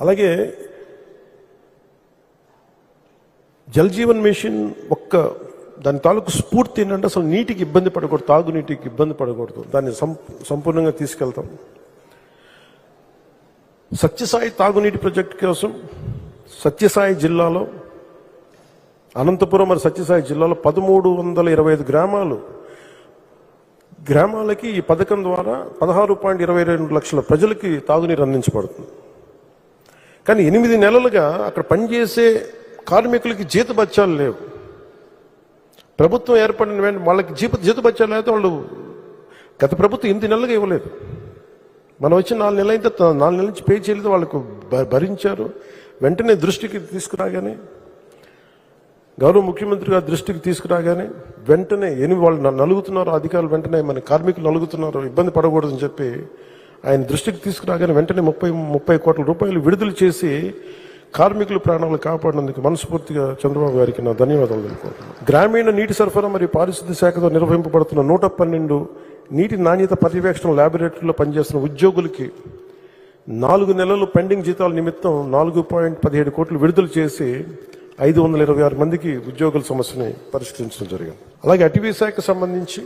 అలాగే జల్ జీవన్ మిషన్ ఒక్క దాని తాలూకు స్ఫూర్తి ఏంటంటే అసలు నీటికి ఇబ్బంది పడకూడదు తాగునీటికి ఇబ్బంది పడకూడదు. దాన్ని సం సంపూర్ణంగా తీసుకెళ్తాం. సత్యసాయి తాగునీటి ప్రాజెక్ట్ కోసం సత్యసాయి జిల్లాలో అనంతపురం మరి సత్యసాయి జిల్లాలో పదమూడు వందల ఇరవై ఐదు గ్రామాలు గ్రామాలకి ఈ పథకం ద్వారా పదహారు పాయింట్ ఇరవై రెండు లక్షల ప్రజలకి తాగునీరు అందించబడుతుంది. కానీ ఎనిమిది నెలలుగా అక్కడ పనిచేసే కార్మికులకి జీతబత్యాలు లేవు. ప్రభుత్వం ఏర్పడిన వెంటనే వాళ్ళకి జీత జీతబత్యాలు అయితే వాళ్ళు గత ప్రభుత్వం ఎనిమిది నెలలుగా ఇవ్వలేదు. మనం వచ్చి నాలుగు నెలలు అయితే నాలుగు నెలల నుంచి పే చేయలేదు వాళ్ళకు భ- భరించారు. వెంటనే దృష్టికి తీసుకురాగానే గౌరవ ముఖ్యమంత్రి గారి దృష్టికి తీసుకురాగానే వెంటనే ఎనిమిది వాళ్ళు నలుగుతున్నారు అధికారులు వెంటనే మన కార్మికులు నలుగుతున్నారు ఇబ్బంది పడకూడదని చెప్పి ఆయన దృష్టికి తీసుకురాగానే వెంటనే ముప్పై ముప్పై కోట్ల రూపాయలు విడుదల చేసి కార్మికుల ప్రాణాలు కాపాడినందుకు మనస్ఫూర్తిగా చంద్రబాబు గారికి నా ధన్యవాదాలు తెలుపుకుంటున్నాను. గ్రామీణ నీటి సరఫరా మరియు పారిశుద్ధ్య శాఖతో నిర్వహింపబడుతున్న నూట పన్నెండు నీటి నాణ్యత పర్యవేక్షణ ల్యాబొరేటరీలో పనిచేస్తున్న ఉద్యోగులకి నాలుగు నెలలు పెండింగ్ జీతాల నిమిత్తం నాలుగు పాయింట్ పదిహేడు కోట్లు విడుదల చేసి ఐదు వందల ఇరవై ఆరు మందికి ఉద్యోగుల సమస్యని పరిష్కరించడం జరిగింది. అలాగే అటవీ శాఖకు సంబంధించి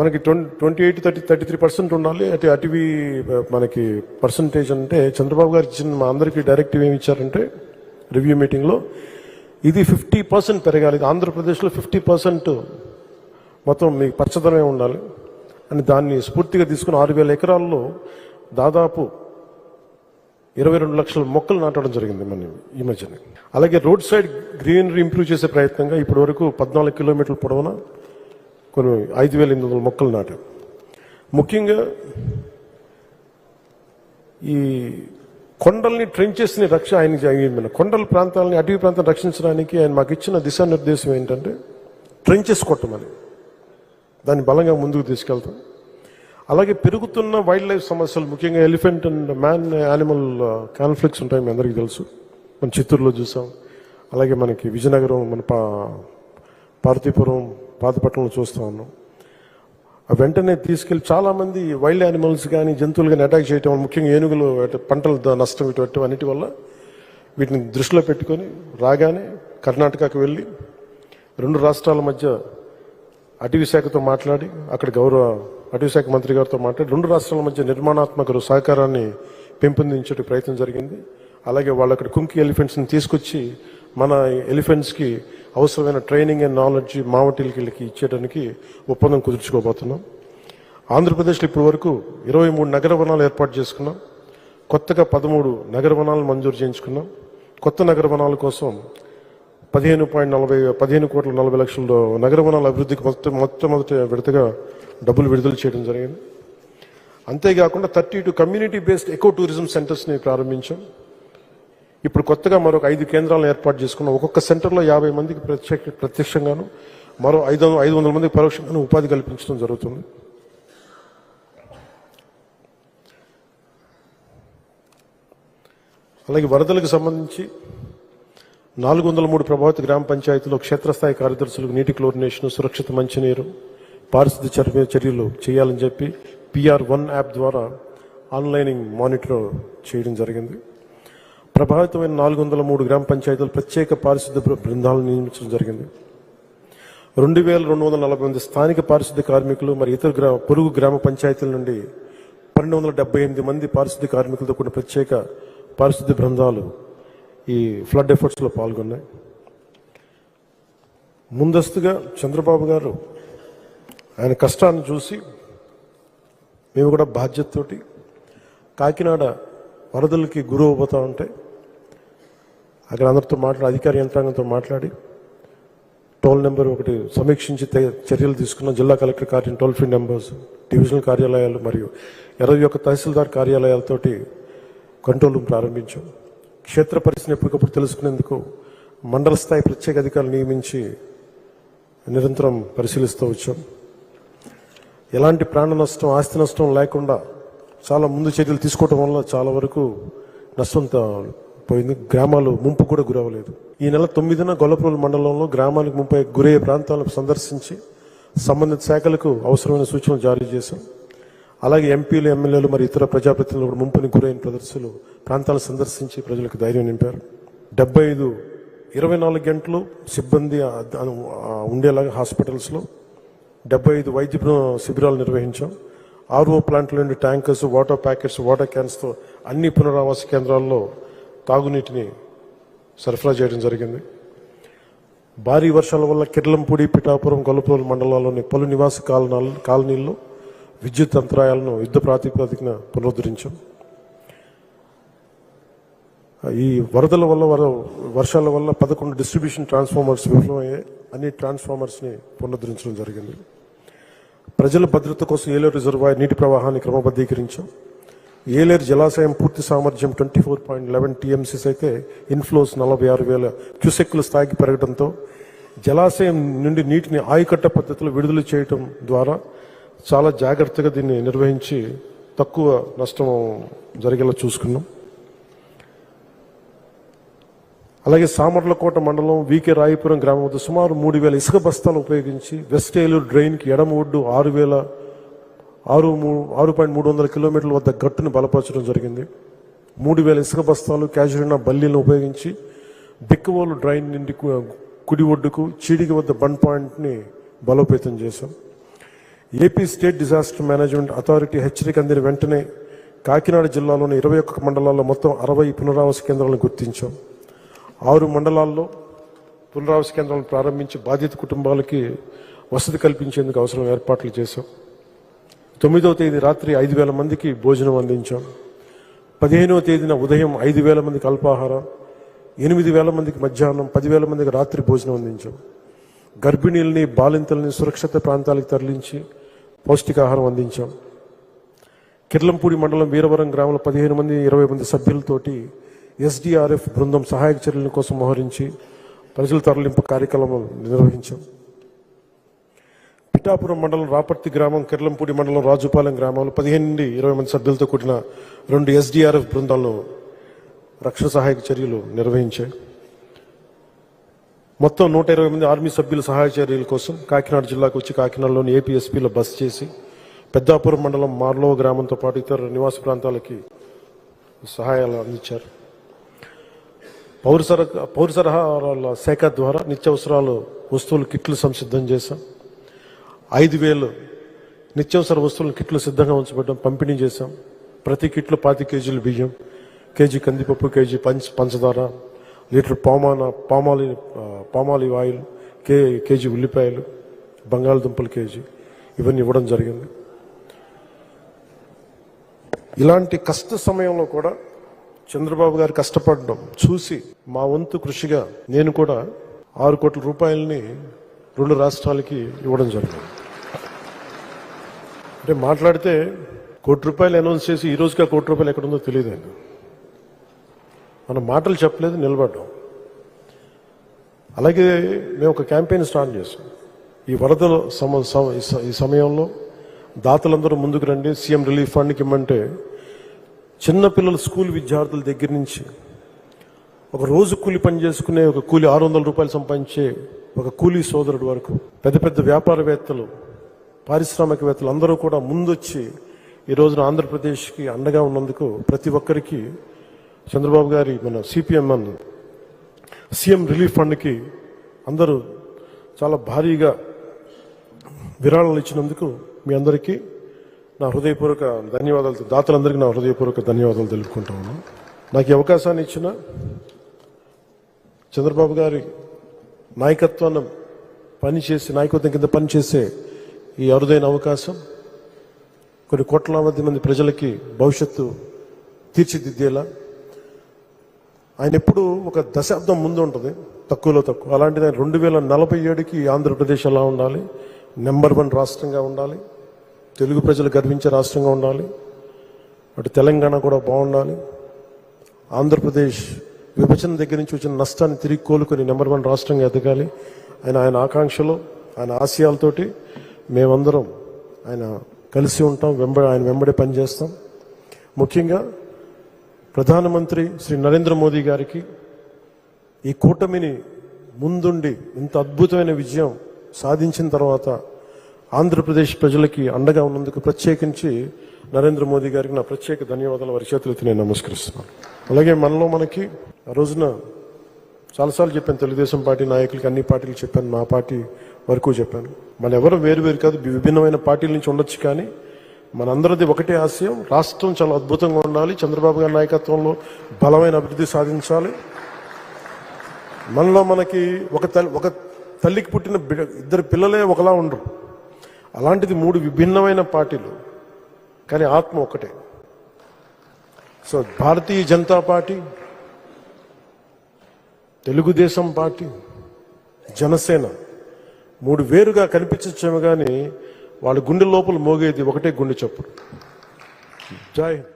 మనకి twenty eight thirty thirty three percent ఉండాలి. అయితే అటవీ మనకి పర్సంటేజ్ అంటే చంద్రబాబు గారు ఇచ్చిన మా అందరికీ డైరెక్టివ్ ఏమి ఇచ్చారంటే రివ్యూ మీటింగ్లో ఇది ఫిఫ్టీ పర్సెంట్ పెరగాలి. ఇది ఆంధ్రప్రదేశ్లో ఫిఫ్టీ పర్సెంట్ మొత్తం మీకు పచ్చదనమే ఉండాలి. అని దాన్ని స్ఫూర్తిగా తీసుకుని ఆరు వేల ఎకరాల్లో దాదాపు ఇరవై రెండు లక్షల మొక్కలు నాటడం జరిగింది మన ఈ మధ్యన. అలాగే రోడ్ సైడ్ గ్రీనరీ ఇంప్రూవ్ చేసే ప్రయత్నంగా ఇప్పటి వరకు పద్నాలుగు కిలోమీటర్ల పొడవున కొన్ని ఐదు వేల ఎనిమిది వందల మొక్కలు నాటాం. ముఖ్యంగా ఈ కొండల్ని ట్రెంచెస్ని రక్ష ఆయన కొండల ప్రాంతాలని అటవీ ప్రాంతం రక్షించడానికి ఆయన మాకు ఇచ్చిన దిశానిర్దేశం ఏంటంటే ట్రెంచెస్ కొట్టమని. దాన్ని బలంగా ముందుకు తీసుకెళ్తాం. అలాగే పెరుగుతున్న వైల్డ్ లైఫ్ సమస్యలు ముఖ్యంగా elephant and man animal conflicts ఉంటాయి మీ అందరికీ తెలుసు. మన చిత్తూరులో చూసాం. అలాగే మనకి విజయనగరం మన పా పార్తీపురం పాతపట్నంలో చూస్తూ ఉన్నాం. ఆ వెంటనే తీసుకెళ్ళి చాలామంది వైల్డ్ యానిమల్స్ కానీ జంతువులు కానీ అటాక్ చేయటం వల్ల, ముఖ్యంగా ఏనుగులు పంటల నష్టం ఇటువంటి అన్నిటి వల్ల వీటిని దృష్టిలో పెట్టుకొని రాగానే కర్ణాటకకు వెళ్ళి రెండు రాష్ట్రాల మధ్య అటవీ శాఖతో మాట్లాడి అక్కడ గౌరవ అటవీ శాఖ మంత్రి గారితో మాట్లాడి రెండు రాష్ట్రాల మధ్య నిర్మాణాత్మక సహకారాన్ని పెంపొందించే ప్రయత్నం జరిగింది. అలాగే వాళ్ళు అక్కడ కుంకి ఎలిఫెంట్స్ని తీసుకొచ్చి మన ఎలిఫెంట్స్కి అవసరమైన ట్రైనింగ్ అండ్ నాలెడ్జ్ మావటీలకి ఇచ్చేయడానికి ఒప్పందం కుదుర్చుకోబోతున్నాం. ఆంధ్రప్రదేశ్లో ఇప్పటి వరకు ఇరవై మూడు నగర వనాలు ఏర్పాటు చేసుకున్నాం. కొత్తగా పదమూడు నగర వనాలను మంజూరు చేయించుకున్నాం. కొత్త నగర వనాల కోసం పదిహేను పాయింట్ నలభై పదిహేను కోట్ల నలభై లక్షల నగర వనాల అభివృద్ధికి మొత్తం మొట్టమొదటి విడతగా డబ్బులు విడుదల చేయడం జరిగింది. అంతేకాకుండా thirty two community based eco tourism సెంటర్స్ని ప్రారంభించాం. ఇప్పుడు కొత్తగా మరొక ఐదు కేంద్రాలను ఏర్పాటు చేసుకున్నాం ఒక్కొక్క సెంటర్లో యాభై మందికి ప్రత్యక్ష ప్రత్యక్షంగాను మరో ఐదు ఐదు వందల మందికి పరోక్షంగాను ఉపాధి కల్పించడం జరుగుతుంది. అలాగే వరదలకు సంబంధించి నాలుగు వందల మూడు ప్రభావిత గ్రామ పంచాయతీలో క్షేత్రస్థాయి కార్యదర్శులకు నీటి క్లోరినేషన్ సురక్షిత మంచినీరు పారిశుద్ధ చర్య చర్యలు చేయాలని చెప్పి పిఆర్ వన్ యాప్ ద్వారా ఆన్లైనింగ్ మానిటర్ చేయడం జరిగింది. ప్రభావితమైన నాలుగు వందల మూడు గ్రామ పంచాయతీలు ప్రత్యేక పారిశుద్ధ బృందాలను నియమించడం జరిగింది. రెండు వేల రెండు వందల నలభై మంది స్థానిక పారిశుద్ధ కార్మికులు మరి ఇతర గ్రామ పొరుగు గ్రామ పంచాయతీల నుండి పన్నెండు వందల డెబ్బై ఎనిమిది మంది పారిశుద్ధ కార్మికులతో కూడిన ప్రత్యేక పారిశుద్ధ బృందాలు ఈ ఫ్లడ్ ఎఫర్ట్స్లో పాల్గొన్నాయి. ముందస్తుగా చంద్రబాబు గారు ఆయన కష్టాన్ని చూసి మేము కూడా బాధ్యతతోటి కాకినాడ వరదలకి గురవు అవుతూ ఉంటే అక్కడ అందరితో మాట్లాడి అధికార యంత్రాంగంతో మాట్లాడి టోల్ నెంబర్ ఒకటి సమీక్షించి చర్యలు తీసుకున్న. జిల్లా కలెక్టర్ కార్యం టోల్ ఫ్రీ నెంబర్స్ డివిజనల్ కార్యాలయాలు మరియు ఇరవై ఒక్క తహసీల్దార్ కార్యాలయాలతోటి కంట్రోల్ రూమ్ ప్రారంభించాం. క్షేత్ర పరిస్థితిని ఎప్పటికప్పుడు తెలుసుకునేందుకు మండల స్థాయి ప్రత్యేక అధికారులు నియమించి నిరంతరం పరిశీలిస్తూ వచ్చాం. ఎలాంటి ప్రాణ నష్టం ఆస్తి నష్టం లేకుండా చాలా ముందు చర్యలు తీసుకోవడం వల్ల చాలా వరకు నష్టం పోయింది గ్రామాలు ముంపు కూడా గురవలేదు ఈ నెల తొమ్మిదిన గొల్లప్రోలు మండలంలో గ్రామానికి ముంపై గురయ్యే ప్రాంతాలను సందర్శించి సంబంధిత శాఖలకు అవసరమైన సూచనలు జారీ చేశాం. అలాగే ఎంపీలు ఎమ్మెల్యేలు మరి ఇతర ప్రజాప్రతినిధులు కూడా ముంపుని గురైన ప్రదర్శనలు ప్రాంతాలను సందర్శించి ప్రజలకు ధైర్యం నింపారు. డెబ్బై ఐదు ఇరవై నాలుగు గంటలు సిబ్బంది ఉండేలాగా హాస్పిటల్స్లో డెబ్బై ఐదు వైద్య శిబిరాలు నిర్వహించాం. ఆర్ఓ ప్లాంట్ల నుండి ట్యాంకర్స్ వాటర్ ప్యాకెట్స్ వాటర్ క్యాన్స్తో అన్ని పునరావాస కేంద్రాల్లో తాగునీటిని సరఫరా చేయడం జరిగింది. భారీ వర్షాల వల్ల కిర్లంపూడి పిఠాపురం గొల్లపూడి మండలాల్లోని పలు నివాస కాలనాలు కాలనీల్లో విద్యుత్ అంతరాయాలను యుద్ధ ప్రాతిపదికన పునరుద్ధరించాం. ఈ వరదల వల్ల వర- వర్షాల వల్ల పదకొండు డిస్ట్రిబ్యూషన్ ట్రాన్స్ఫార్మర్స్ విఫలమయ్యాయి. అన్ని ట్రాన్స్ఫార్మర్స్ని పునరుద్ధరించడం జరిగింది. ప్రజల భద్రత కోసం ఏలేరు రిజర్వాయర్ నీటి ప్రవాహాన్ని క్రమబద్ధీకరించాం. ఏలేరు జలాశయం పూర్తి సామర్థ్యం twenty four point eleven TMCs అయితే ఇన్ఫ్లోస్ నలభై ఆరు వేల క్యూసెక్కుల స్థాయికి పెరగడంతో జలాశయం నుండి నీటిని ఆయుకట్ట పద్ధతిలో విడుదల చేయటం ద్వారా చాలా జాగ్రత్తగా దీన్ని నిర్వహించి తక్కువ నష్టం జరిగేలా చూసుకున్నాం. అలాగే సామర్లకోట మండలం వికే రాయపురం గ్రామం వద్ద సుమారు మూడు వేల ఇసుక బస్తాలు ఉపయోగించి వెస్ట్ ఏలూరు డ్రైన్కి ఎడమ ఒడ్డు ఆరు వేల ఆరు మూడు ఆరు పాయింట్ మూడు వందల కిలోమీటర్ల వద్ద గట్టును బలపరచడం జరిగింది. మూడు వేల ఇసుక బస్తాలు క్యాజురినా బల్లీలను ఉపయోగించి బిక్కవోలు డ్రైన్ నుండి కుడి ఒడ్డుకు చీడికి వద్ద బండ్ పాయింట్ని బలోపేతం చేశాం. AP state disaster management authority హెచ్చరిక అందిన వెంటనే కాకినాడ జిల్లాలోని ఇరవై ఒక్క మండలాల్లో మొత్తం అరవై పునరావాస కేంద్రాలను గుర్తించాం. ఆరు మండలాల్లో పునరావాస కేంద్రాలను ప్రారంభించి బాధిత కుటుంబాలకి వసతి కల్పించేందుకు అవసరం ఏర్పాట్లు చేశాం. తొమ్మిదవ తేదీ రాత్రి ఐదు వేల మందికి భోజనం అందించాం. పదిహేనవ తేదీన ఉదయం ఐదు వేల మందికి అల్పాహారం ఎనిమిది వేల మందికి మధ్యాహ్నం పదివేల మందికి రాత్రి భోజనం అందించాం. గర్భిణీల్ని బాలింతల్ని సురక్షిత ప్రాంతాలకు తరలించి పౌష్టికాహారం అందించాం. కిర్లంపూడి మండలం వీరవరం గ్రామంలో పదిహేను మంది ఇరవై మంది సభ్యులతోటి ఎస్డిఆర్ఎఫ్ బృందం సహాయక చర్యల కోసం మోహరించి ప్రజల తరలింపు కార్యక్రమం నిర్వహించాం. పిఠాపురం మండలం రాపర్తి గ్రామం కిర్లంపూడి మండలం రాజుపాలెం గ్రామంలో పదిహేను నుండి ఇరవై మంది సభ్యులతో కూడిన రెండు ఎస్డిఆర్ఎఫ్ బృందాలను రక్షణ సహాయక చర్యలు నిర్వహించాయి. మొత్తం నూట ఇరవై మంది ఆర్మీ సభ్యుల సహాయ చర్యల కోసం కాకినాడ జిల్లాకు వచ్చి కాకినాడలోని ఏపీఎస్పీలో బస్ చేసి పెద్దాపురం మండలం మార్లో గ్రామంతో పాటు ఇతర నివాస ప్రాంతాలకి సహాయాలు అందించారు. పౌర సర పౌర సరఫరాల శాఖ ద్వారా నిత్యావసరాలు వస్తువులు కిట్లు సంసిద్ధం చేశాం. ఐదు వేలు నిత్యావసర వస్తువులను కిట్లు సిద్ధంగా ఉంచబడ్డం పంపిణీ చేశాం. ప్రతి కిట్లో పాతి కేజీలు బియ్యం కేజీ కందిపప్పు కేజీ పంచ పంచదార లీటర్ పామాన పామాలి ఆ, పామాలివ్ ఆయిల్ కే కేజీ ఉల్లిపాయలు బంగాళదుంపలు కేజీ ఇవన్నీ ఇవ్వడం జరిగింది. ఇలాంటి కష్ట సమయంలో కూడా చంద్రబాబు గారు కష్టపడడం చూసి మా వంతు కృషిగా నేను కూడా ఆరు కోట్ల రూపాయలని రెండు రాష్ట్రాలకి ఇవ్వడం జరిగింది. అంటే మాట్లాడితే కోటి రూపాయలు అనౌన్స్ చేసి ఈ రోజుగా కోటి రూపాయలు ఎక్కడుందో తెలియదు ఆయన మనం మాటలు చెప్పలేదు నిలబడ్డాం. అలాగే మేము ఒక క్యాంపెయిన్ స్టార్ట్ చేసాం ఈ వరదల సమ ఈ ఈ సమయంలో దాతలందరూ ముందుకు రండి. సీఎం రిలీఫ్ ఫండ్కి ఇమ్మంటే చిన్నపిల్లల స్కూల్ విద్యార్థుల దగ్గర నుంచి ఒక రోజు కూలి పని చేసుకునే ఒక కూలి ఆరు వందల రూపాయలు సంపాదించే ఒక కూలీ సోదరుడు వరకు పెద్ద పెద్ద వ్యాపారవేత్తలు పారిశ్రామికవేత్తలు అందరూ కూడా ముందొచ్చి ఈ రోజున ఆంధ్రప్రదేశ్కి అండగా ఉన్నందుకు ప్రతి ఒక్కరికి చంద్రబాబు గారి మన సిపిఎంఎన్ సీఎం రిలీఫ్ ఫండ్కి అందరూ చాలా భారీగా విరాళాలు ఇచ్చినందుకు మీ అందరికీ నా హృదయపూర్వక ధన్యవాదాలు దాతలందరికీ నా హృదయపూర్వక ధన్యవాదాలు తెలుపుకుంటా ఉన్నాను. నాకు ఈ అవకాశాన్ని ఇచ్చిన చంద్రబాబు గారి నాయకత్వాన్ని పనిచేసి నాయకత్వం కింద పనిచేసే ఈ అరుదైన అవకాశం. కొన్ని కోట్లాది మంది ప్రజలకి భవిష్యత్తు తీర్చిదిద్దేలా. ఆయన ఎప్పుడు ఒక దశాబ్దం ముందు ఉంటుంది తక్కువలో తక్కువ. అలాంటిది ఆయన రెండు వేల నలభై ఏడుకి ఆంధ్రప్రదేశ్ ఎలా ఉండాలి నెంబర్ వన్ రాష్ట్రంగా ఉండాలి తెలుగు ప్రజలు గర్వించే రాష్ట్రంగా ఉండాలి అటు తెలంగాణ కూడా బాగుండాలి. ఆంధ్రప్రదేశ్ విభజన దగ్గర నుంచి వచ్చిన నష్టాన్ని తిరిగి కోలుకొని నెంబర్ వన్ రాష్ట్రంగా ఎదగాలి. ఆయన ఆయన ఆకాంక్షలు ఆయన ఆశయాలతోటి మేమందరం ఆయన కలిసి ఉంటాం వెంబ ఆయన వెంబడే పనిచేస్తాం. ముఖ్యంగా ప్రధానమంత్రి శ్రీ నరేంద్ర మోదీ గారికి ఈ కూటమిని ముందుండి ఇంత అద్భుతమైన విజయం సాధించిన తర్వాత ఆంధ్రప్రదేశ్ ప్రజలకి అండగా ఉన్నందుకు ప్రత్యేకించి నరేంద్ర మోదీ గారికి నా ప్రత్యేక ధన్యవాదాలు. వారి చేతులెత్తి నేను నమస్కరిస్తున్నాను. అలాగే మనలో మనకి ఆ రోజున చాలాసార్లు చెప్పాను తెలుగుదేశం పార్టీ నాయకులకి అన్ని పార్టీలు చెప్పాను మా పార్టీ వరకు చెప్పాను. మన ఎవరు వేరు వేరు కాదు విభిన్నమైన పార్టీల నుంచి ఉండొచ్చు కానీ మనందరిది ఒకటే ఆశయం రాష్ట్రం చాలా అద్భుతంగా ఉండాలి చంద్రబాబు గారి నాయకత్వంలో బలమైన అభివృద్ధి సాధించాలి. మనలో మనకి ఒక తల్లి ఒక తల్లికి పుట్టిన బిడ్డ ఇద్దరు పిల్లలే ఒకలా ఉండరు. అలాంటిది మూడు విభిన్నమైన పార్టీలు కానీ ఆత్మ ఒకటే. So Bharatiya Janata party Telugu Desam party Janasena మూడు వేరుగా కనిపించచ్చేమో కానీ వాళ్ళ గుండె లోపల మోగేది ఒకటే గుండె చప్పుడు జాయ్ హింద్.